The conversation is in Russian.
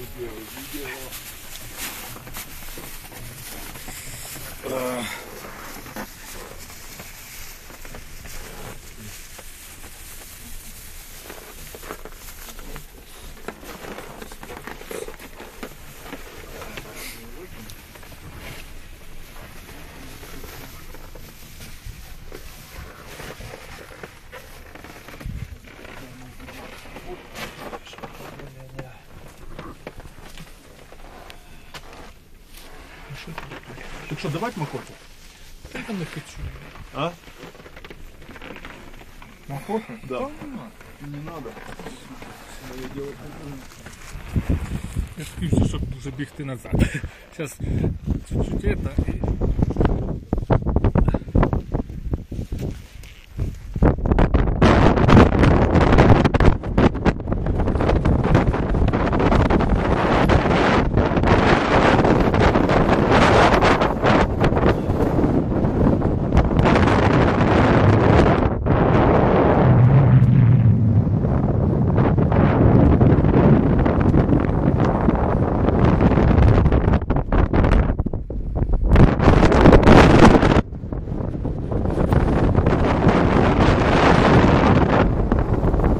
обалдела, видела. Э, делать, видео. Так що, давати махорку? Я не хочу. А? Махорка? Да. Не надо. Моє дело. Я скажу, щоб вже бігти назад. Зараз чуть-чуть это і